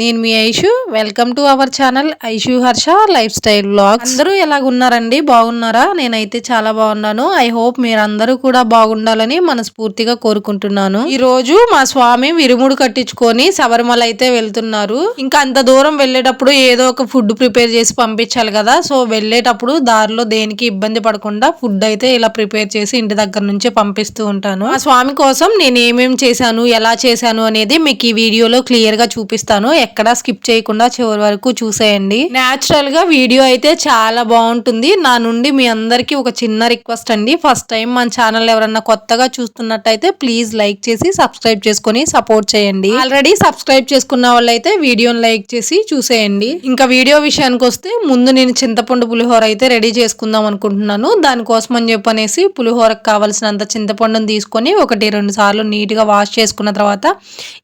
నేను మీ Aishu. Welcome to our channel Aishu Harsha lifestyle blogs అందరూ ఎలాగున్నారండి? బాగున్నారా? నేనైతే చాలా బాగున్నాను. ఐ హోప్ మీరందరూ కూడా బాగుండాలని మనస్ఫూర్తిగా కోరుకుంటున్నాను. ఈ రోజు మా స్వామి విరుముడు కట్టించుకొని శబరిమల అయితే వెళ్తున్నారు. ఇంకా అంత దూరం వెళ్ళేటప్పుడు ఏదో ఒక ఫుడ్ ప్రిపేర్ చేసి పంపించాలి కదా. సో వెళ్ళేటప్పుడు దారిలో దేనికి ఇబ్బంది పడకుండా ఫుడ్ అయితే ఇలా ప్రిపేర్ చేసి ఇంటి దగ్గర నుంచే పంపిస్తూ ఉంటాను. ఆ స్వామి కోసం నేను ఏమేమి చేశాను ఎలా చేశాను అనేది మీకు ఈ వీడియోలో క్లియర్గా చూపిస్తాను. ఎక్కడా స్కిప్ చేయకుండా చివరి వరకు చూసేయండి. న్యాచురల్గా వీడియో అయితే చాలా బాగుంటుంది. నా నుండి మీ అందరికీ ఒక చిన్న రిక్వెస్ట్ అండి. ఫస్ట్ టైం మన ఛానల్ ఎవరన్నా కొత్తగా చూస్తున్నట్టయితే ప్లీజ్ లైక్ చేసి సబ్స్క్రైబ్ చేసుకొని సపోర్ట్ చేయండి. ఆల్రెడీ సబ్స్క్రైబ్ చేసుకున్న వాళ్ళైతే వీడియోని లైక్ చేసి చూసేయండి. ఇంకా వీడియో విషయానికి వస్తే ముందు నేను చింతపండు పులిహోర అయితే రెడీ చేసుకుందాం అనుకుంటున్నాను. దానికోసం అని చెప్పనేసి పులిహోరకు కావాల్సినంత చింతపండుని తీసుకొని ఒకటి రెండు సార్లు నీట్గా వాష్ చేసుకున్న తర్వాత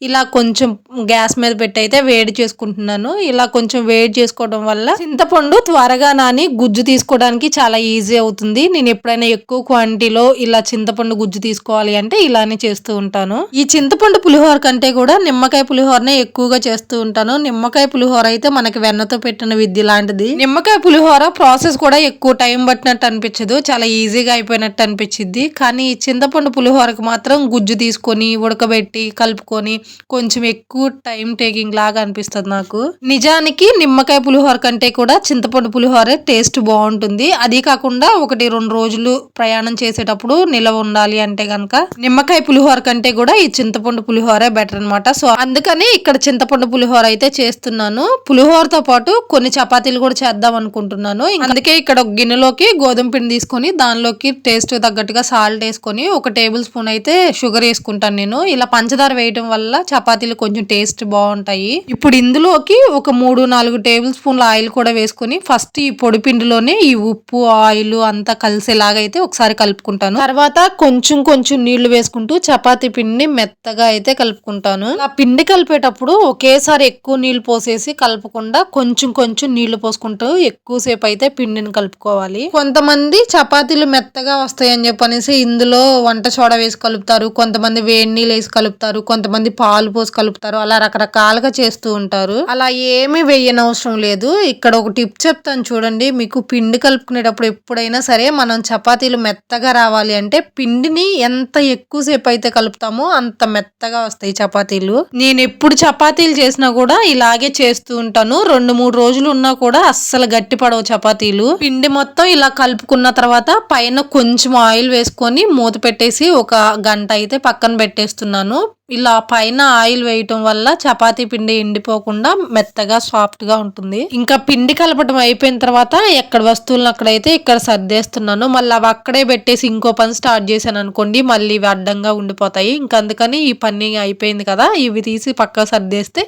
ఇలా కొంచెం గ్యాస్ మీద పెట్టి అయితే వేడి చేసుకుంటున్నాను. ఇలా కొంచెం వేడి చేసుకోవడం వల్ల చింతపండు త్వరగా నాని గుజ్జు తీసుకోవడానికి చాలా ఈజీ అవుతుంది. నేను ఎప్పుడైనా ఎక్కువ క్వాంటిటీలో ఇలా చింతపండు గుజ్జు తీసుకోవాలి అంటే ఇలానే చేస్తూ ఉంటాను. ఈ చింతపండు పులిహోర కంటే కూడా నిమ్మకాయ పులిహోరనే ఎక్కువగా చేస్తూ ఉంటాను. నిమ్మకాయ పులిహోర అయితే మనకి వెన్నతో పెట్టిన విద్య లాంటిది. నిమ్మకాయ పులిహోర ప్రాసెస్ కూడా ఎక్కువ టైం పట్టినట్టు అనిపించదు. చాలా ఈజీగా అయిపోయినట్టు అనిపించింది కానీ ఈ చింతపండు పులిహోరకు మాత్రం గుజ్జు తీసుకొని ఉడకబెట్టి కలుపుకొని కొంచెం ఎక్కువ టైం టేకింగ్ లాగా అనిపిస్తుంది నాకు. నిజానికి నిమ్మకాయ పులిహోర కంటే కూడా చింతపండు పులిహోర టేస్ట్ బాగుంటుంది. అది కాకుండా ఒకటి రెండు రోజులు ప్రయాణం చేసేటప్పుడు నిలవ ఉండాలి అంటే గనక నిమ్మకాయ పులిహోర కంటే కూడా ఈ చింతపండు పులిహోరే బెటర్ అనమాట సో అందుకని ఇక్కడ చింతపండు పులిహోర అయితే చేస్తున్నాను. పులిహోరతో పాటు కొన్ని చపాతీలు కూడా చేద్దాం అనుకుంటున్నాను. అందుకే ఇక్కడ ఒక గిన్నెలోకి గోధుమ పిండి తీసుకొని దానిలోకి టేస్ట్ తగ్గట్టుగా సాల్ట్ వేసుకొని ఒక టేబుల్ స్పూన్ అయితే షుగర్ వేసుకుంటాను నేను. ఇలా పంచదార వేయడం వల్ల చపాతీలు కొంచెం టేస్ట్ బాగుంటాయి. ఇప్పుడు ఇందులోకి ఒక మూడు నాలుగు టేబుల్ స్పూన్ల ఆయిల్ కూడా వేసుకొని ఫస్ట్ ఈ పొడి పిండిలోనే ఈ ఉప్పు ఆయిల్ అంతా కలిసేలాగా అయితే ఒకసారి కలుపుకుంటాను. తర్వాత కొంచెం కొంచెం నీళ్ళు వేసుకుంటూ చపాతీ పిండిని మెత్తగా అయితే కలుపుకుంటాను. ఆ పిండి కలిపేటప్పుడు ఒకేసారి ఎక్కువ నీళ్ళు పోసేసి కలపకుండా కొంచెం కొంచెం నీళ్ళు పోసుకుంటూ ఎక్కువసేపు అయితే పిండిని కలుపుకోవాలి. కొంతమంది చపాతీలు మెత్తగా వస్తాయని చెప్పనేసి ఇందులో వంట సోడా వేసి కలుపుతారు కొంతమంది వేడి నీళ్ళు వేసి కలుపుతారు కొంతమంది పాలు పోసి కలుపుతారు అలా రకరకాలుగా వేస్తూ ఉంటారు. అలా ఏమీ వేయని అవసరం లేదు. ఇక్కడ ఒక టిప్ చెప్తాను చూడండి. మీకు పిండి కలుపుకునేటప్పుడు ఎప్పుడైనా సరే మనం చపాతీలు మెత్తగా రావాలి అంటే పిండిని ఎంత ఎక్కువసేపు అయితే కలుపుతామో అంత మెత్తగా వస్తాయి చపాతీలు. నేను ఎప్పుడు చపాతీలు చేసినా కూడా ఇలాగే చేస్తూ ఉంటాను. రెండు మూడు రోజులు ఉన్నా కూడా అస్సలు గట్టి పడవు చపాతీలు. పిండి మొత్తం ఇలా కలుపుకున్న తర్వాత పైన కొంచెం ఆయిల్ వేసుకొని మూత పెట్టేసి ఒక గంట అయితే పక్కన పెట్టేస్తున్నాను. ఇలా పైన ఆయిల్ వేయటం వల్ల చపాతీ పిండి ఎండిపోకుండా మెత్తగా సాఫ్ట్గా ఉంటుంది. ఇంకా పిండి కలపడం అయిపోయిన తర్వాత ఎక్కడ వస్తువులను అక్కడైతే ఇక్కడ సర్దేస్తున్నాను మళ్ళీ అవి అక్కడే పెట్టేసి ఇంకో పని స్టార్ట్ చేశాను అనుకోండి మళ్ళీ ఇవి అడ్డంగా ఉండిపోతాయి. ఇంకా అందుకని ఈ పని అయిపోయింది కదా ఇవి తీసి పక్క సర్దేస్తే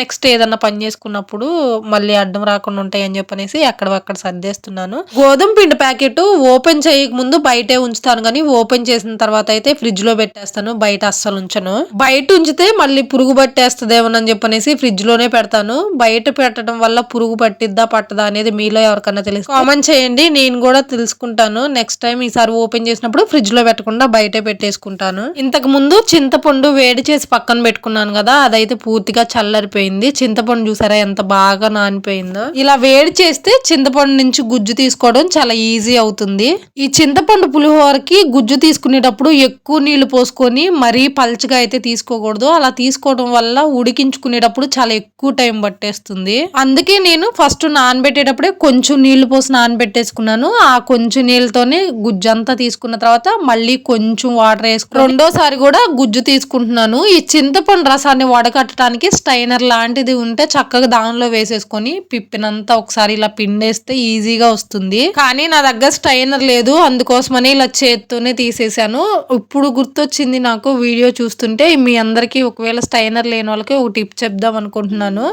నెక్స్ట్ ఏదన్నా పని చేసుకున్నప్పుడు మళ్ళీ అడ్డం రాకుండా ఉంటాయి అని చెప్పనేసి అక్కడ అక్కడ సర్దేస్తున్నాను. గోధుమ పిండి ప్యాకెట్ ఓపెన్ చేయక ముందు బయటే ఉంచుతాను కానీ ఓపెన్ చేసిన తర్వాత అయితే ఫ్రిడ్జ్లో పెట్టేస్తాను బయట అస్సలు ఉంచను. బయట ఉంచితే మళ్ళీ పురుగు పట్టేస్తుందేమోనని చెప్పనేసి ఫ్రిడ్జ్లోనే పెడతాను. బయట పెట్టడం వల్ల పురుగు పట్టిద్దా పట్టదా అనేది మీలో ఎవరికన్నా తెలుసు. కామెంట్ చేయండి. నేను కూడా తెలుసుకుంటాను. నెక్స్ట్ టైం ఈసారి ఓపెన్ చేసినప్పుడు ఫ్రిడ్జ్లో పెట్టకుండా బయటే పెట్టేసుకుంటాను. ఇంతకు ముందు చింతపండు వేడి చేసి పక్కన పెట్టుకున్నాను కదా అదైతే పూర్తిగా చల్లరిపోయింది. చింతపండు చూసారా ఎంత బాగా నానిపోయిందో. ఇలా వేడి చేస్తే చింతపండు నుంచి గుజ్జు తీసుకోవడం చాలా ఈజీ అవుతుంది. ఈ చింతపండు పులిహోరకి గుజ్జు తీసుకునేటప్పుడు ఎక్కువ నీళ్ళు పోసుకొని మరీ పల్చగా అయితే తీసుకోకూడదు. అలా తీసుకోవడం వల్ల ఉడికించుకునేటప్పుడు చాలా ఎక్కువ టైం పట్టేస్తుంది. అందుకే నేను ఫస్ట్ నానబెట్టేటప్పుడే కొంచెం నీళ్ళు పోసి నానబెట్టేసుకున్నాను. ఆ కొంచెం నీళ్ళతోనే గుజ్జు అంతా తీసుకున్న తర్వాత మళ్ళీ కొంచెం వాటర్ వేసుకుని రెండోసారి కూడా గుజ్జు తీసుకుంటున్నాను. ఈ చింతపండు రసాన్ని వడకట్టడానికి స్టైనర్ లాంటిది ఉంటే చక్కగా దానిలో వేసేసుకొని పిప్పినంతా ఒకసారి ఇలా పిండేస్తే ఈజీగా వస్తుంది. కానీ నా దగ్గర స్టైనర్ లేదు. అందుకోసమని ఇలా చేత్తోనే తీసేసాను ఇప్పుడు గుర్తొచ్చింది నాకు వీడియో చూస్తుంటే మీ అందరికీ ఒకవేళ స్టైనర్ లేని వాళ్ళకి ఒక టిప్ చెప్దాం అనుకుంటున్నాను.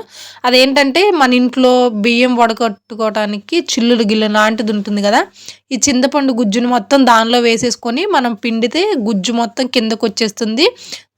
అదేంటంటే మన ఇంట్లో బియ్యం వడకట్టుకోవడానికి చిల్లులు గిల్లు లాంటిది ఉంటుంది కదా. ఈ చింతపండు గుజ్జును మొత్తం దానిలో వేసేసుకొని మనం పిండితే గుజ్జు మొత్తం కిందకు వచ్చేస్తుంది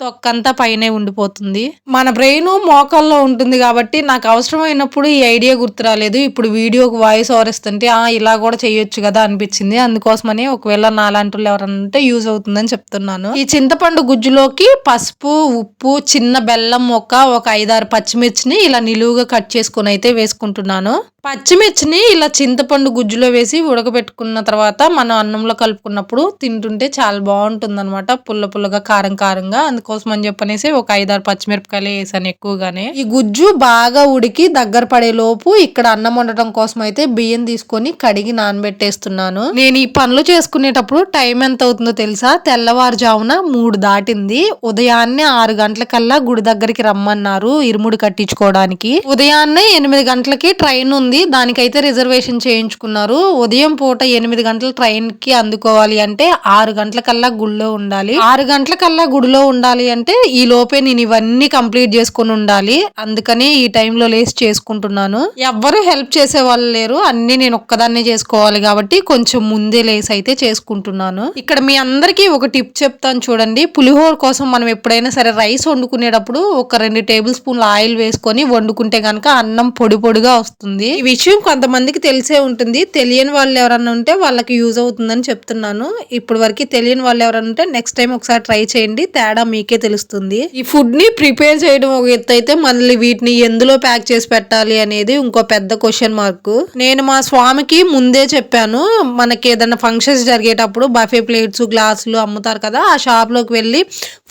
తొక్కంతా పైనే ఉండిపోతుంది. మన బ్రెయిన్ మోకాల్లో ఉంటుంది కాబట్టి నాకు అవసరమైనప్పుడు ఈ ఐడియా గుర్తు రాలేదు. ఇప్పుడు వీడియోకి వాయిస్ ఓవర్ ఇస్తుంటే ఆ ఇలా కూడా చేయొచ్చు కదా అనిపించింది. అందుకోసమని ఒకవేళ నాలాంటి వాళ్ళు ఎవరన్నా ఉంటే యూజ్ అవుతుందని చెప్తున్నాను. ఈ చింతపండు గుజ్జులోకి పసుపు ఉప్పు చిన్న బెల్లం మొక్క ఒక ఐదారు పచ్చిమిర్చిని ఇలా నిలువుగా కట్ చేసుకుని అయితే వేసుకుంటున్నాను. పచ్చిమిర్చిని ఇలా చింతపండు గుజ్జులో వేసి ఉడకబెట్టుకున్న తర్వాత మనం అన్నంలో కలుపుకున్నప్పుడు తింటుంటే చాలా బాగుంటుంది అనమాట పుల్ల పుల్లగా కారం కారంగా. అందుకోసం అని చెప్పనేసి ఒక ఐదారు పచ్చిమిరపకాయలు వేసాను ఎక్కువగానే. ఈ గుజ్జు బాగా ఉడికి దగ్గర పడే లోపు ఇక్కడ అన్నం వండటం కోసం అయితే బియ్యం తీసుకొని కడిగి నానబెట్టేస్తున్నాను. నేను ఈ పనులు చేసుకునేటప్పుడు టైం ఎంత అవుతుందో తెలుసా? తెల్లవారుజామున మూడు దాటింది. ఉదయాన్నే ఆరు గంటలకల్లా గుడి దగ్గరికి రమ్మన్నారు ఇరుముడి కట్టించుకోవడానికి. ఉదయాన్నే ఎనిమిది గంటలకి ట్రైన్ ఉంది. ఉంది దానికైతే రిజర్వేషన్ చేయించుకున్నారు. ఉదయం పూట ఎనిమిది గంటల ట్రైన్కి అందుకోవాలి అంటే ఆరు గంటల కల్లా గుడిలో ఉండాలి. ఆరు గంటల కల్లా గుడిలో ఉండాలి అంటే ఈ లోపే నేను ఇవన్నీ కంప్లీట్ చేసుకుని ఉండాలి. అందుకనే ఈ టైంలో లేసి చేసుకుంటున్నాను. ఎవ్వరు హెల్ప్ చేసే వాళ్ళు లేరు. అన్ని నేను ఒక్కదాన్నే చేసుకోవాలి కాబట్టి కొంచెం ముందే లేసి అయితే చేసుకుంటున్నాను. ఇక్కడ మీ అందరికీ ఒక టిప్ చెప్తాను చూడండి. పులిహోర కోసం మనం ఎప్పుడైనా సరే రైస్ వండుకునేటప్పుడు ఒక రెండు టేబుల్ స్పూన్ల ఆయిల్ వేసుకొని వండుకుంటే కనుక అన్నం పొడి పొడిగా వస్తుంది. విషయం కొంతమందికి తెలిసే ఉంటుంది. తెలియని వాళ్ళు ఎవరన్నా ఉంటే వాళ్ళకి యూజ్ అవుతుందని చెప్తున్నాను. ఇప్పుడు వరకు తెలియని వాళ్ళు ఎవరన్నా ఉంటే నెక్స్ట్ టైం ఒకసారి ట్రై చేయండి. తేడా మీకే తెలుస్తుంది. ఈ ఫుడ్ని ప్రిపేర్ చేయడం ఒక ఎత్తు అయితే మళ్ళీ వీటిని ఎందులో ప్యాక్ చేసి పెట్టాలి అనేది ఇంకో పెద్ద క్వశ్చన్ మార్క్ నేను మా స్వామికి ముందే చెప్పాను. మనకి ఏదైనా ఫంక్షన్స్ జరిగేటప్పుడు బఫే ప్లేట్స్ గ్లాసులు అమ్ముతారు కదా ఆ షాప్లోకి వెళ్ళి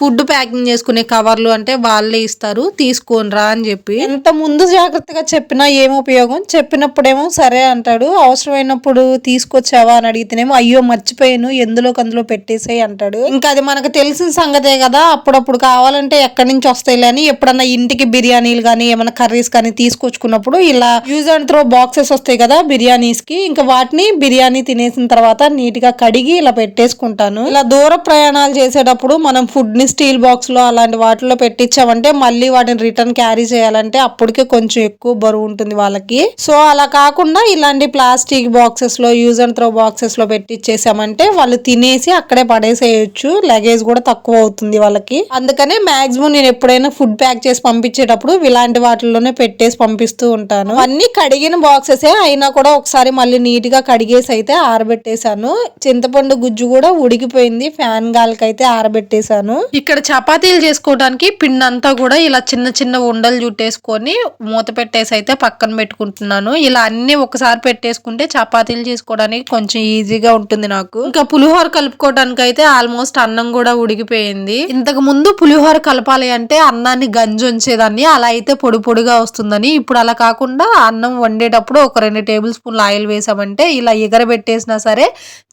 ఫుడ్ ప్యాకింగ్ చేసుకునే కవర్లు అంటే వాళ్ళే ఇస్తారు. తీసుకోనరా అని చెప్పి. ఎంత ముందు జాగ్రత్తగా చెప్పినా ఏం ఉపయోగం? చెప్పినప్పుడేమో సరే అంటాడు అవసరమైనప్పుడు తీసుకొచ్చావా అని అడిగితేనేమో అయ్యో మర్చిపోయాను ఎందులో అందులో పెట్టేసాయి అంటాడు. ఇంకా అది మనకు తెలిసిన సంగతే కదా అప్పుడప్పుడు కావాలంటే ఎక్కడి నుంచి వస్తాయి అని ఎప్పుడన్నా ఇంటికి బిర్యానీలు కానీ ఏమైనా కర్రీస్ కానీ తీసుకొచ్చుకున్నప్పుడు ఇలా యూజ్ అండ్ త్రో బాక్సెస్ వస్తాయి కదా బిర్యానీస్కి ఇంకా వాటిని బిర్యానీ తినేసిన తర్వాత నీట్గా కడిగి ఇలా పెట్టేసుకుంటాను. ఇలా దూర ప్రయాణాలు చేసేటప్పుడు మనం ఫుడ్ని స్టీల్ బాక్స్లో అలాంటి వాటిలో పెట్టించామంటే మళ్ళీ వాటిని రిటర్న్ క్యారీ చేయాలంటే అప్పటికే కొంచెం ఎక్కువ బరువు ఉంటుంది వాళ్ళకి. సో అలా కాకుండా ఇలాంటి ప్లాస్టిక్ బాక్సెస్లో యూజ్ అండ్ త్రో బాక్సెస్లో పెట్టిచ్చేసామంటే వాళ్ళు తినేసి అక్కడే పడేసేయచ్చు. లగేజ్ కూడా తక్కువ అవుతుంది వాళ్ళకి. అందుకనే మాక్సిమం నేను ఎప్పుడైనా ఫుడ్ ప్యాక్ చేసి పంపించేటప్పుడు ఇలాంటి వాటిల్లోనే పెట్టేసి పంపిస్తూ ఉంటాను. అన్ని కడిగిన బాక్సెస్ అయినా కూడా ఒకసారి మళ్ళీ నీట్గా కడిగేసి అయితే ఆరబెట్టేశాను. చింతపండు గుజ్జు కూడా ఉడికిపోయింది. ఫ్యాన్ గాలికైతే ఆరబెట్టేశాను. ఇక్కడ చపాతీలు చేసుకోవడానికి పిండి అంతా కూడా ఇలా చిన్న చిన్న ఉండలు చుట్టేసుకొని మూత పెట్టేసి అయితే పక్కన పెట్టుకుంటున్నాను. చేసుకున్నాను ఇలా అన్ని ఒకసారి పెట్టేసుకుంటే చపాతీలు చేసుకోవడానికి కొంచెం ఈజీగా ఉంటుంది నాకు. ఇంకా పులిహోర కలుపుకోవడానికి అయితే ఆల్మోస్ట్ అన్నం కూడా ఉడికిపోయింది. ఇంతకు ముందు పులిహోర కలపాలి అంటే అన్నాన్ని గంజి ఉంచేదాన్ని. అలా అయితే పొడి పొడిగా వస్తుందని. ఇప్పుడు అలా కాకుండా అన్నం వండేటప్పుడు ఒక రెండు టేబుల్ స్పూన్ల ఆయిల్ వేసామంటే ఇలా ఎగరబెట్టేసినా సరే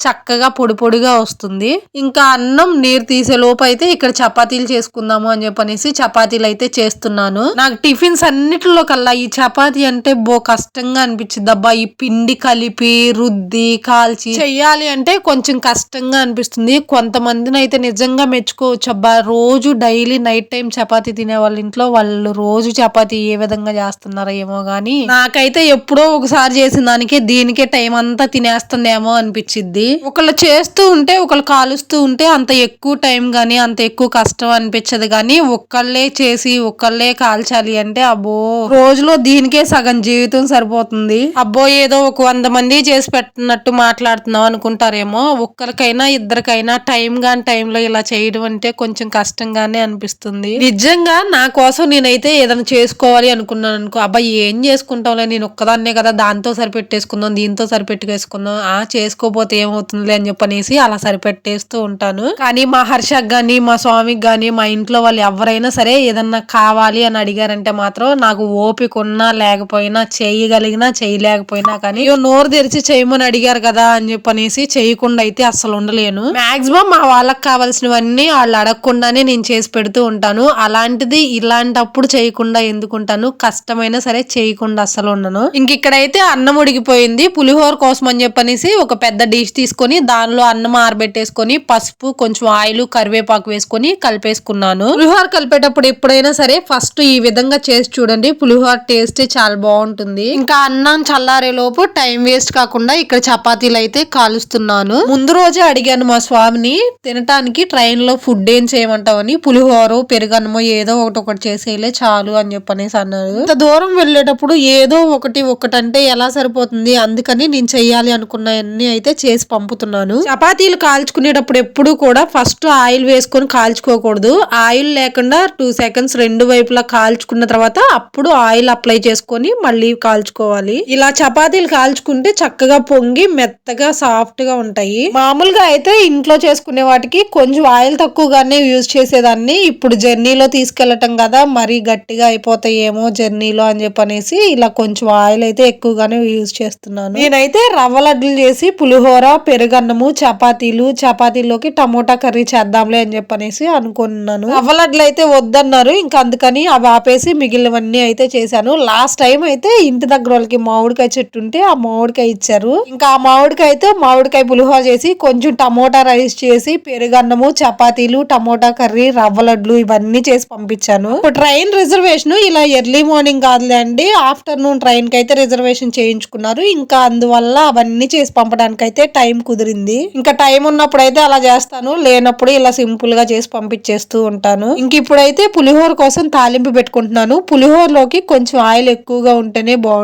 చక్కగా పొడి పొడిగా వస్తుంది. ఇంకా అన్నం నీరు తీసే లోపు అయితే ఇక్కడ చపాతీలు చేసుకుందాము అని చెప్పనేసి చపాతీలు అయితే చేస్తున్నాను. నాకు టిఫిన్స్ అన్నిటిలో కల్లా ఈ చపాతీ అంటే బో కష్టం. కష్టంగా అనిపించింది అబ్బా ఈ పిండి కలిపి రుద్ది కాల్చి చెయ్యాలి అంటే కొంచెం కష్టంగా అనిపిస్తుంది. కొంతమందిని అయితే నిజంగా మెచ్చుకోవచ్చు అబ్బా రోజు డైలీ నైట్ టైం చపాతీ తినే వాళ్ళ ఇంట్లో వాళ్ళు రోజు చపాతీ ఏ విధంగా చేస్తున్నారో ఏమో గానీ నాకైతే ఎప్పుడో ఒకసారి చేసిన దానికే దీనికే టైం అంతా తినేస్తుందేమో అనిపించింది ఒకళ్ళు చేస్తూ ఉంటే ఒకళ్ళు కాలుస్తూ ఉంటే అంత ఎక్కువ టైం గానీ అంత ఎక్కువ కష్టం అనిపించదు కానీ ఒక్కళ్ళే చేసి ఒక్కళ్ళే కాల్చాలి అంటే అబ్బో. రోజులో దీనికే సగం జీవితం సరి సరిపోతుంది. అబ్బో ఏదో ఒక వంద మంది చేసి పెట్టినట్టు మాట్లాడుతున్నాం అనుకుంటారేమో. ఒక్కరికైనా ఇద్దరికైనా టైం గాని టైంలో ఇలా చేయడం అంటే కొంచెం కష్టంగానే అనిపిస్తుంది. నిజంగా నా కోసం నేనైతే ఏదైనా చేసుకోవాలి అనుకున్నాను అనుకో అబ్బాయి ఏం చేసుకుంటాంలే నేను ఒక్కదాన్నే కదా దాంతో సరిపెట్టేసుకుందాం దీంతో సరిపెట్టుకేసుకుందాం ఆ చేసుకోపోతే ఏమవుతుందిలే అని చెప్పనేసి అలా సరిపెట్టేస్తూ ఉంటాను. కానీ మా హర్షకు గాని మా స్వామికి గాని మా ఇంట్లో వాళ్ళు ఎవరైనా సరే ఏదన్నా కావాలి అని అడిగారంటే మాత్రం నాకు ఓపిక ఉన్నా లేకపోయినా చేయి చేయగలిగినా చేయలేకపోయినా కానీ నోరు తెరిచి చేయమని అడిగారు కదా అని చెప్పనేసి చేయకుండా అయితే అసలు ఉండలేను. మాక్సిమం మా వాళ్ళకి కావాల్సినవన్నీ వాళ్ళు అడగకుండానే నేను చేసి పెడుతూ ఉంటాను. అలాంటిది ఇలాంటప్పుడు చేయకుండా ఎందుకుంటాను కష్టమైనా సరే చేయకుండా అసలు ఉండను. ఇంక ఇక్కడైతే అన్నం ఉడికిపోయింది. పులిహోర కోసం అని చెప్పనేసి ఒక పెద్ద డిష్ తీసుకొని దానిలో అన్నం ఆరబెట్టేసుకొని పసుపు కొంచెం ఆయిల్ కరివేపాకు వేసుకొని కలిపేసుకున్నాను. పులిహోర కలిపేటప్పుడు ఎప్పుడైనా సరే ఫస్ట్ ఈ విధంగా చేసి చూడండి. పులిహోర టేస్ట్ చాలా బాగుంటుంది. ఇంకా అన్నం చల్లారే లోపు టైం వేస్ట్ కాకుండా ఇక్కడ చపాతీలు అయితే కాలుస్తున్నాను. ముందు రోజే అడిగాను మా స్వామిని తినటానికి ట్రైన్లో ఫుడ్ ఏం చేయమంటావని పులిహోర పెరుగన్నమో ఏదో ఒకటి ఒకటి చేసేయలే చాలు అని చెప్పనేసి అన్నారు. ఇంత దూరం వెళ్ళేటప్పుడు ఏదో ఒకటి ఒకటంటే ఎలా సరిపోతుంది అందుకని నేను చెయ్యాలి అనుకున్నవన్నీ అయితే చేసి పంపుతున్నాను. చపాతీలు కాల్చుకునేటప్పుడు ఎప్పుడు కూడా ఫస్ట్ ఆయిల్ వేసుకొని కాల్చుకోకూడదు. ఆయిల్ లేకుండా టూ సెకండ్స్ రెండు వైపులా కాల్చుకున్న తర్వాత అప్పుడు ఆయిల్ అప్లై చేసుకొని మళ్ళీ కాల్చుకోవాలి. ఇలా చపాతీలు కాల్చుకుంటే చక్కగా పొంగి మెత్తగా సాఫ్ట్గా ఉంటాయి. మామూలుగా అయితే ఇంట్లో చేసుకునే వాటికి కొంచెం ఆయిల్ తక్కువగానే యూజ్ చేసేదాన్ని. ఇప్పుడు జర్నీలో తీసుకెళ్ళటం కదా మరీ గట్టిగా అయిపోతాయేమో జర్నీలో అని చెప్పనేసి ఇలా కొంచెం ఆయిల్ అయితే ఎక్కువగానే యూజ్ చేస్తున్నాను. నేనైతే రవ్వ లడ్డులు చేసి పులిహోర పెరుగన్నము చపాతీలు చపాతీలోకి టమోటా కర్రీ చేద్దాంలే అని చెప్పనేసి అనుకున్నాను. రవ్వ లడ్డులు అయితే వద్దన్నారు. ఇంకా అందుకని అవి ఆపేసి మిగిలినవన్నీ అయితే చేశాను. లాస్ట్ టైం అయితే ఇంటి దగ్గర వాళ్ళకి మామిడికాయ చెట్టు ఉంటే ఆ మామిడికాయ ఇచ్చారు. ఇంకా ఆ మామిడికాయతో మామిడికాయ పులిహోర చేసి కొంచెం టమోటా రైస్ చేసి పెరుగన్నము చపాతీలు టమోటా కర్రీ రవ్వ లడ్లు ఇవన్నీ చేసి పంపించాను. ఇప్పుడు ట్రైన్ రిజర్వేషన్ ఇలా ఎర్లీ మార్నింగ్ కాదులే అండి ఆఫ్టర్నూన్ ట్రైన్కి అయితే రిజర్వేషన్ చేయించుకున్నారు. ఇంకా అందువల్ల అవన్నీ చేసి పంపడానికి అయితే టైం కుదిరింది. ఇంకా టైం ఉన్నప్పుడు అయితే అలా చేస్తాను లేనప్పుడు ఇలా సింపుల్గా చేసి పంపించేస్తూ ఉంటాను. ఇంక ఇప్పుడైతే పులిహోర కోసం తాలింపు పెట్టుకుంటున్నాను. పులిహోరలోకి కొంచెం ఆయిల్ ఎక్కువగా ఉంటేనే బాగుంటుంది.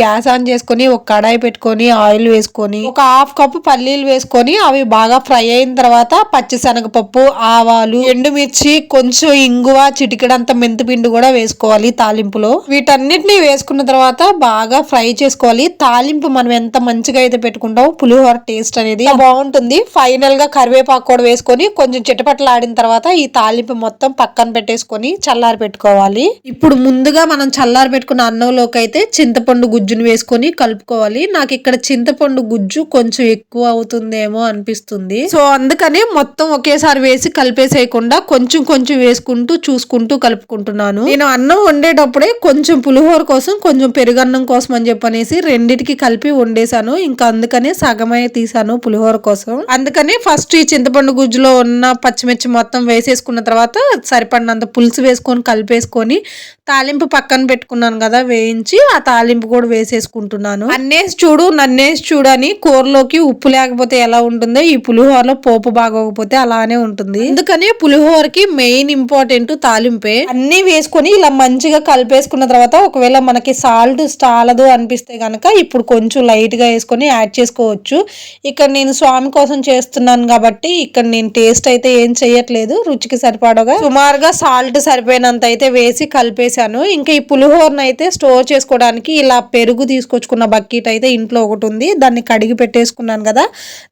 గ్యాస్ ఆన్ చేసుకొని ఒక కడాయి పెట్టుకొని ఆయిల్ వేసుకొని ఒక హాఫ్ కప్ పల్లీలు వేసుకొని అవి బాగా ఫ్రై అయిన తర్వాత పచ్చిశనగపప్పు ఆవాలు ఎండుమిర్చి కొంచెం ఇంగువ చిటికెడంత మెంతిపిండి కూడా వేసుకోవాలి తాలింపులో. వీటన్నిటిని వేసుకున్న తర్వాత బాగా ఫ్రై చేసుకోవాలి. తాలింపు మనం ఎంత మంచిగా అయితే పెట్టుకుంటామో పులిహోర టేస్ట్ అనేది బాగుంటుంది. ఫైనల్గా కరివేపాకు కూడా వేసుకొని కొంచెం చిటపటలాడిన తర్వాత ఈ తాలింపు మొత్తం పక్కన పెట్టేసుకొని చల్లారి పెట్టుకోవాలి ఇప్పుడు ముందుగా మనం చల్లారి పెట్టుకున్న అన్నంలోకి అయితే చింతపండు గుజ్జును వేసుకొని కలుపుకోవాలి. నాకు ఇక్కడ చింతపండు గుజ్జు కొంచెం ఎక్కువ అవుతుందేమో అనిపిస్తుంది. సో అందుకని మొత్తం ఒకేసారి వేసి కలిపేసేయకుండా కొంచెం కొంచెం వేసుకుంటూ చూసుకుంటూ కలుపుకుంటున్నాను. నేను అన్నం వండేటప్పుడే కొంచెం పులిహోర కోసం కొంచెం పెరుగన్నం కోసం అని చెప్పనేసి రెండిటికి కలిపి వండేసాను ఇంకా అందుకనే సగమే తీసాను పులిహోర కోసం. అందుకని ఫస్ట్ ఈ చింతపండు గుజ్జులో ఉన్న పచ్చిమిర్చి మొత్తం వేసేసుకున్న తర్వాత సరిపడినంత పులుసు వేసుకొని కలిపేసుకొని తాలింపు పక్కన పెట్టుకున్నాను కదా వేయించి ఆ తాలింపు కూడా వేసేసుకుంటున్నాను. అన్నేసి చూడు నన్నేసి చూడు అని కూరలోకి ఉప్పు లేకపోతే ఎలా ఉంటుందో ఈ పులిహోరలో పోపు బాగోకపోతే అలానే ఉంటుంది. అందుకని పులిహోరకి మెయిన్ ఇంపార్టెంట్ తాలింపే. అన్ని వేసుకొని ఇలా మంచిగా కలిపేసుకున్న తర్వాత ఒకవేళ మనకి సాల్ట్ చాలదు అనిపిస్తే గనక ఇప్పుడు కొంచెం లైట్గా వేసుకొని యాడ్ చేసుకోవచ్చు. ఇక్కడ నేను స్వామి కోసం చేస్తున్నాను కాబట్టి ఇక్కడ నేను టేస్ట్ అయితే ఏం చేయట్లేదు రుచికి సరిపడగా. సుమారుగా సాల్ట్ సరిపోయినంత అయితే వేసి చేశాను ఇంకా ఈ పులిహోరను అయితే స్టోర్ చేసుకోవడానికి ఇలా పెరుగు తీసుకొచ్చుకున్న బకెట్ అయితే ఇంట్లో ఒకటి ఉంది. దాన్ని కడిగి పెట్టేసుకున్నాను కదా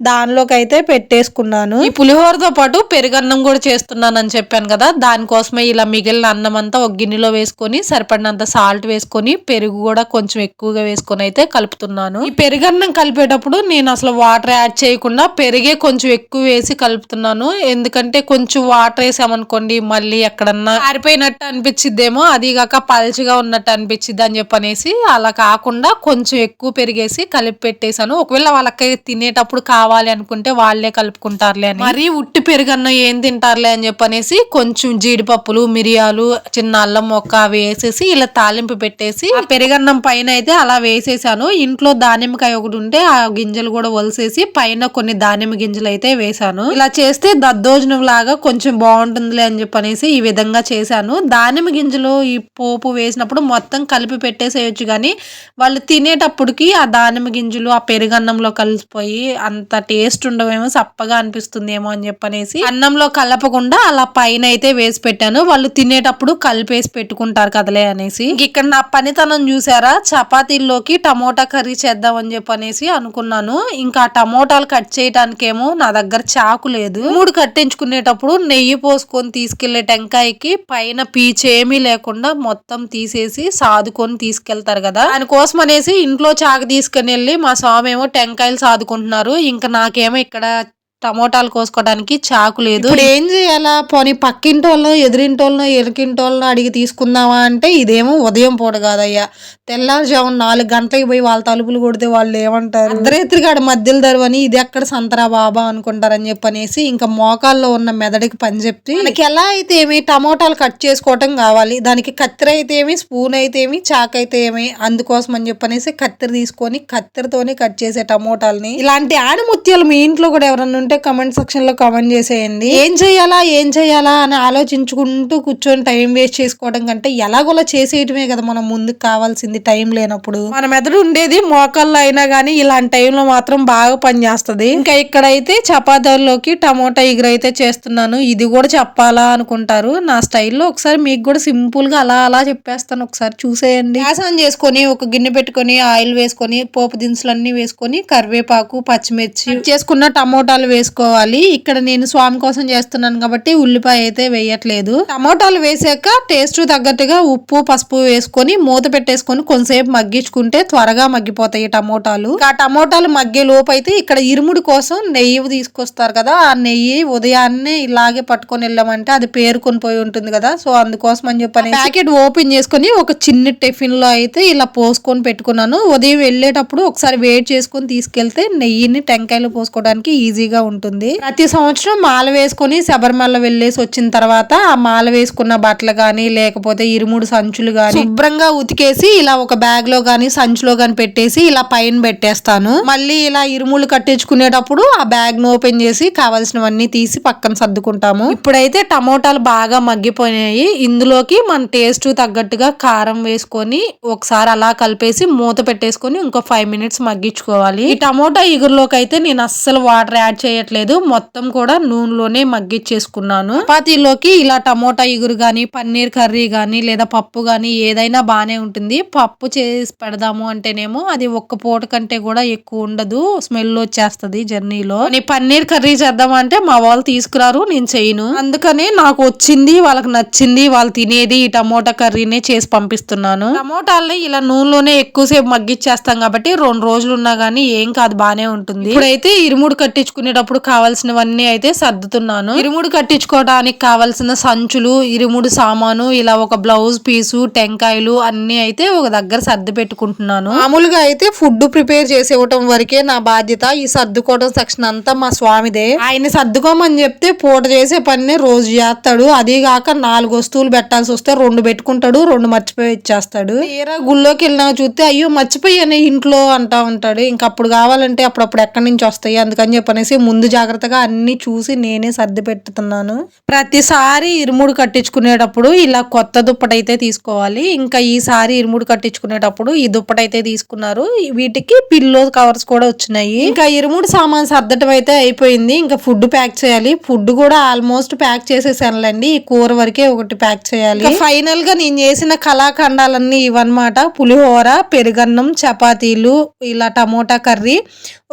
దానిలోకి అయితే పెట్టేసుకున్నాను. ఈ పులిహోరతో పాటు పెరుగన్నం కూడా చేస్తున్నాను అని చెప్పాను కదా దానికోసమే ఇలా మిగిలిన అన్నం అంతా ఒక గిన్నెలో వేసుకొని సరిపడినంత సాల్ట్ వేసుకొని పెరుగు కూడా కొంచెం ఎక్కువగా వేసుకొని అయితే కలుపుతున్నాను. ఈ పెరుగన్నం కలిపేటప్పుడు నేను అసలు వాటర్ యాడ్ చేయకుండా పెరిగే కొంచెం ఎక్కువ వేసి కలుపుతున్నాను. ఎందుకంటే కొంచెం వాటర్ వేసామనుకోండి మళ్ళీ ఎక్కడన్నా ఆరిపోయినట్టు అనిపించిద్దేమో అది కాక పల్చగా ఉన్నట్టు అనిపించింది అని చెప్పనేసి అలా కాకుండా కొంచెం ఎక్కువ పెరిగేసి కలిపి పెట్టేశాను. ఒకవేళ వాళ్ళకి తినేటప్పుడు కావాలి అనుకుంటే వాళ్ళే కలుపుకుంటారులే అని. మరీ ఉట్టి పెరుగన్న ఏం తింటారులే అని చెప్పనేసి కొంచెం జీడిపప్పులు మిరియాలు చిన్న అల్లం మొక్క అవి వేసేసి ఇలా తాలింపు పెట్టేసి పెరిగన్నం పెరుగన్నం పైన అయితే అలా వేసేసాను. ఇంట్లో దానిమ్మకాయ ఒకటి ఉంటే ఆ గింజలు కూడా వలిసేసి పైన కొన్ని దానిమ్మ గింజలు అయితే వేసాను. ఇలా చేస్తే దద్దోజనం లాగా కొంచెం బాగుంటుందిలే అని చెప్పనేసి ఈ విధంగా చేశాను. దానిమ్మ గింజలు ఈ పోపు వేసినప్పుడు మొత్తం కలిపి పెట్టేసేయచ్చు కానీ వాళ్ళు తినేటప్పటికి ఆ దానిమ్మ గింజలు ఆ పెరుగన్నంలో కలిసిపోయి అంత టేస్ట్ ఉండవేమో సప్పగా అనిపిస్తుంది ఏమో అని చెప్పనేసి అన్నంలో కలపకుండా అలా పైన అయితే వేసి పెట్టాను. వాళ్ళు తినేటప్పుడు కలిపేసి పెట్టుకుంటారు కదలే అనేసి. ఇక్కడ నా పనితనం చూసారా? చపాతీల్లోకి టమోటా కర్రీ చేద్దాం అని చెప్పనేసి అనుకున్నాను. ఇంకా టమోటాలు కట్ చేయడానికేమో నా దగ్గర చాకు లేదు. మూడు కట్టించుకునేటప్పుడు నెయ్యి పోసుకొని తీసుకెళ్ళే టెంకాయకి పైన పీచేమీ లేకుండా మొత్తం తీసేసి సాదుకొని తీసుకెళ్తారు కదా. దానికోసం అనేసి ఇంట్లో చాకు తీసుకుని వెళ్ళి మా స్వామి ఏమో టెంకాయలు సాదుకుంటున్నారు. ఇంకా నాకేమో ఇక్కడ టమోటాలు కోసుకోవడానికి చాకు లేదు. ఇప్పుడు ఏం చేయాలా? పోనీ పక్కింటి వాళ్ళనో ఎదురింటి వాళ్ళనో ఎరుకింటి వాళ్ళనో అడిగి తీసుకుందామా అంటే ఇదేమో ఉదయం పూట కాదయ్యా. తెల్లారుజామున నాలుగు గంటలకి పోయి వాళ్ళ తలుపులు కొడితే వాళ్ళు ఏమంటారు? అర్ధరేత్రిగాడు మధ్యలో దరువని ఇది ఎక్కడ సంతరా బాబా అనుకుంటారని చెప్పనేసి ఇంకా మోకాల్లో ఉన్న మెదడికి పని చెప్పి మనకి ఎలా అయితే ఏమి టమోటాలు కట్ చేసుకోవటం కావాలి దానికి కత్తెర అయితే ఏమి స్పూన్ అయితే ఏమి చాక్ అయితే ఏమి అందుకోసం అని చెప్పనేసి కత్తెర తీసుకొని కత్తెరతోనే కట్ చేసే టమోటాలని. ఇలాంటి ఆడముత్యాలు మీ ఇంట్లో కూడా ఎవరన్నా ఉంటే కమెంట్ సెక్షన్లో కామెంట్ చేసేయండి. ఏం చేయాలా ఏం చేయాలా అని ఆలోచించుకుంటూ కూర్చొని టైం వేస్ట్ చేసుకోవడం కంటే ఎలాగోలా చేసేయటమే కదా మనం ముందుకు కావాల్సింది టైం లేనప్పుడు. మన మెదడు ఉండేది మోకాల్లో అయినా కానీ ఇలాంటి టైంలో మాత్రం బాగా పనిచేస్తుంది ఇంకా ఇక్కడైతే చపాతీల్లోకి టమోటా ఎగురు అయితే చేస్తున్నాను. ఇది కూడా చెప్పాలా అనుకుంటారు. నా స్టైల్లో ఒకసారి మీకు కూడా సింపుల్గా అలా అలా చెప్పేస్తాను. ఒకసారి చూసేయండి. గ్యాస్ ఆన్ చేసుకొని ఒక గిన్నె పెట్టుకొని ఆయిల్ వేసుకొని పోపు దినుసులు అన్ని వేసుకొని కరివేపాకు పచ్చిమిర్చి చేసుకున్న టమోటాలు వేసుకోవాలి. ఇక్కడ నేను స్వామి కోసం చేస్తున్నాను కాబట్టి ఉల్లిపాయ అయితే వేయట్లేదు. టమోటాలు వేసాక టేస్ట్ తగ్గట్టుగా ఉప్పు పసుపు వేసుకొని మూత పెట్టేసుకొని కొంతసేపు మగ్గించుకుంటే త్వరగా మగ్గిపోతాయి టమోటాలు. ఆ టమోటాలు మగ్గే లోపు అయితే ఇక్కడ ఇరుముడి కోసం నెయ్యి తీసుకొస్తారు కదా. ఆ నెయ్యి ఉదయాన్నే ఇలాగే పట్టుకొని వెళ్ళామంటే అది పేరుకొని పోయి ఉంటుంది కదా. సో అందుకోసం అని చెప్పని ప్యాకెట్ ఓపెన్ చేసుకొని ఒక చిన్న టిఫిన్లో అయితే ఇలా పోసుకొని పెట్టుకున్నాను. ఉదయం వెళ్ళేటప్పుడు ఒకసారి వేడి చేసుకొని తీసుకెళ్తే నెయ్యిని టెంకాయలు పోసుకోవడానికి ఈజీగా ఉంటుంది. ప్రతి సంవత్సరం మాల వేసుకొని శబరిమల వెళ్ళేసి వచ్చిన తర్వాత ఆ మాల వేసుకున్న బట్టలు గాని లేకపోతే ఇరుముడు సంచులు గాని శుభ్రంగా ఉతికేసి ఇలా ఒక బ్యాగ్లో గాని సంచులో గాని పెట్టేసి ఇలా పైన పెట్టేస్తాను. మళ్ళీ ఇలా ఇరుములు కట్టించుకునేటప్పుడు ఆ బ్యాగ్ను ఓపెన్ చేసి కావాల్సినవన్నీ తీసి పక్కన సర్దుకుంటాము. ఇప్పుడైతే టమోటాలు బాగా మగ్గిపోయినాయి. ఇందులోకి మన టేస్ట్ తగ్గట్టుగా కారం వేసుకొని ఒకసారి అలా కలిపేసి మూత పెట్టేసుకొని ఇంకో ఫైవ్ మినిట్స్ మగ్గించుకోవాలి. ఈ టమోటా ఇగురులోకి అయితే నేను అస్సలు వాటర్ యాడ్ చేయట్లేదు. మొత్తం కూడా నూనెలోనే మగ్గిచ్చేసుకున్నాను. చపాతీలోకి ఇలా టమోటా ఇగురు కానీ పన్నీర్ కర్రీ కానీ లేదా పప్పు కానీ ఏదైనా బాగానే ఉంటుంది. పప్పు చేసి పెడదాము అంటేనేమో అది ఒక్క పూట కంటే కూడా ఎక్కువ ఉండదు. స్మెల్ వచ్చేస్తుంది జర్నీలో. పన్నీర్ కర్రీ చేద్దామంటే మా వాళ్ళు తీసుకురారు నేను చేయను. అందుకనే నాకు వచ్చింది వాళ్ళకి నచ్చింది వాళ్ళు తినేది ఈ టమోటా కర్రీనే చేసి పంపిస్తున్నాను. టమోటాలని ఇలా నూనెలోనే ఎక్కువసేపు మగ్గిచ్చేస్తాం కాబట్టి రెండు రోజులు ఉన్నా గానీ ఏం కాదు బానే ఉంటుంది. ఇప్పుడైతే ఇరుముడు కట్టించుకునేటప్పుడు కావాల్సినవన్నీ అయితే సర్దుతున్నాను. ఇరుముడు కట్టించుకోవడానికి కావాల్సిన సంచులు ఇరుముడు సామాను ఇలా ఒక బ్లౌజ్ పీసు టెంకాయలు అన్ని అయితే ఒక దగ్గర సర్ది పెట్టుకుంటున్నాను. మామూలుగా అయితే ఫుడ్ ప్రిపేర్ చేసి ఇవ్వటం వరకే నా బాధ్యత ఈ సర్దుకోవడం సెక్షన్ అంతా మా స్వామిదే. ఆయన సర్దుకోమని చెప్తే పూట చేసే పని రోజు చేస్తాడు. అది కాక నాలుగు వస్తువులు పెట్టాల్సి వస్తే రెండు పెట్టుకుంటాడు రెండు మర్చిపోయి ఇచ్చేస్తాడు. తీరా గుళ్ళోకి వెళ్ళినా చూస్తే అయ్యో మర్చిపోయాను ఇంట్లో అంటా ఉంటాడు. ఇంకప్పుడు కావాలంటే అప్పుడప్పుడు ఎక్కడి నుంచి వస్తాయి అందుకని చెప్పనేసి ముందు ముందు జాగ్రత్తగా అన్ని చూసి నేనే సర్ది పెట్టుతున్నాను. ప్రతిసారి ఇరుముడు కట్టించుకునేటప్పుడు ఇలా కొత్త దుప్పటైతే తీసుకోవాలి. ఇంకా ఈసారి ఇరుముడు కట్టించుకునేటప్పుడు ఈ దుప్పటైతే తీసుకున్నారు. వీటికి పిల్లో కవర్స్ కూడా వచ్చినాయి. ఇంకా ఇరుముడు సామాన్ సర్దటం అయితే అయిపోయింది. ఇంకా ఫుడ్ ప్యాక్ చేయాలి. ఫుడ్ కూడా ఆల్మోస్ట్ ప్యాక్ చేసేసానులేండి. ఈ కూర వరకే ఒకటి ప్యాక్ చేయాలి. ఫైనల్గా నేను చేసిన కళాఖండాలన్నీ ఇవన్నమాట. పులిహోర పెరుగన్నం చపాతీలు ఇలా టమోటా కర్రీ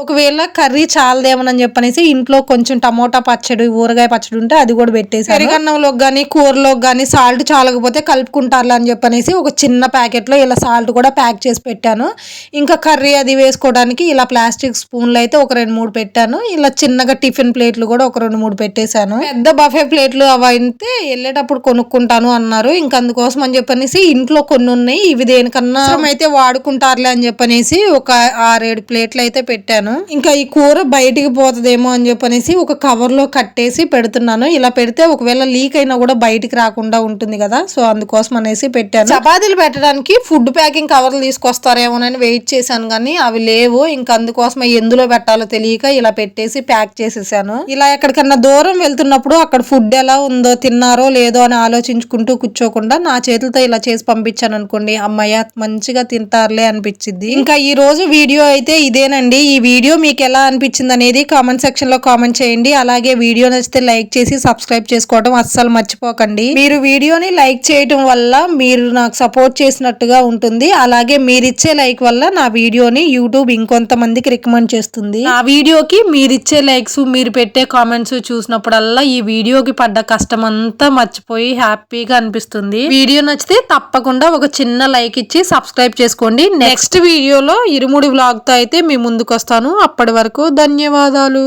ఒకవేళ కర్రీ చాలదేమని చెప్పనేసి ఇంట్లో కొంచెం టమోటా పచ్చడి ఊరగాయ పచ్చడి ఉంటే అది కూడా పెట్టేసి కరిగన్నంలోకి కానీ కూరలోకి కానీ సాల్ట్ చాలకపోతే కలుపుకుంటారులే అని చెప్పనేసి ఒక చిన్న ప్యాకెట్లో ఇలా సాల్ట్ కూడా ప్యాక్ చేసి పెట్టాను. ఇంకా కర్రీ అది వేసుకోవడానికి ఇలా ప్లాస్టిక్ స్పూన్లు అయితే ఒక రెండు మూడు పెట్టాను. ఇలా చిన్నగా టిఫిన్ ప్లేట్లు కూడా ఒక రెండు మూడు పెట్టేశాను. పెద్ద బఫే ప్లేట్లు అవి అయితే వెళ్ళేటప్పుడు కొనుక్కుంటాను అన్నారు. ఇంకా అందుకోసం అని చెప్పనేసి ఇంట్లో కొన్ని ఉన్నాయి. ఇవి దేనికన్నా అయితే వాడుకుంటారులే అని చెప్పనేసి ఒక ఆరేడు ప్లేట్లు అయితే పెట్టాను. ఇంకా ఈ కూర బయటికి పోతుందేమో అని చెప్పనేసి ఒక కవర్లో కట్టేసి పెడుతున్నాను. ఇలా పెడితే ఒకవేళ లీక్ అయినా కూడా బయటికి రాకుండా ఉంటుంది కదా. సో అందుకోసం అనేసి పెట్టాను. చపాతీలు పెట్టడానికి ఫుడ్ ప్యాకింగ్ కవర్లు తీసుకొస్తారేమోనని వెయిట్ చేశాను కానీ అవి లేవు. ఇంకా అందుకోసం ఎందులో పెట్టాలో తెలియక ఇలా పెట్టేసి ప్యాక్ చేసేసాను. ఇలా ఎక్కడికన్నా దూరం వెళ్తున్నప్పుడు అక్కడ ఫుడ్ ఎలా ఉందో తిన్నారో లేదో అని ఆలోచించుకుంటూ కూర్చోకుండా నా చేతులతో ఇలా చేసి పంపించాను అనుకోండి. అమ్మయ్య మంచిగా తింటారులే అనిపించింది ఇంకా ఈ రోజు వీడియో అయితే ఇదేనండి. ఈ వీడియో మీకు ఎలా అనిపించింది అనేది కామెంట్ సెక్షన్లో కామెంట్ చేయండి. అలాగే వీడియో నచ్చితే లైక్ చేసి సబ్స్క్రైబ్ చేసుకోవడం అస్సలు మర్చిపోకండి. మీరు వీడియోని లైక్ చేయడం వల్ల మీరు నాకు సపోర్ట్ చేసినట్టుగా ఉంటుంది. అలాగే మీరు ఇచ్చే లైక్ వల్ల నా వీడియోని యూట్యూబ్ ఇంకొంతమందికి రికమెండ్ చేస్తుంది. ఆ వీడియోకి మీరు ఇచ్చే లైక్స్ మీరు పెట్టే కామెంట్స్ చూసినప్పుడల్లా ఈ వీడియోకి పడ్డ కష్టం అంతా మర్చిపోయి హ్యాపీగా అనిపిస్తుంది. వీడియో నచ్చితే తప్పకుండా ఒక చిన్న లైక్ ఇచ్చి సబ్స్క్రైబ్ చేసుకోండి. నెక్స్ట్ వీడియోలో ఇరుముడి వ్లాగ్తో అయితే మీ ముందుకు వస్తాను అప్పటి వరకు ధన్యవాదాలు.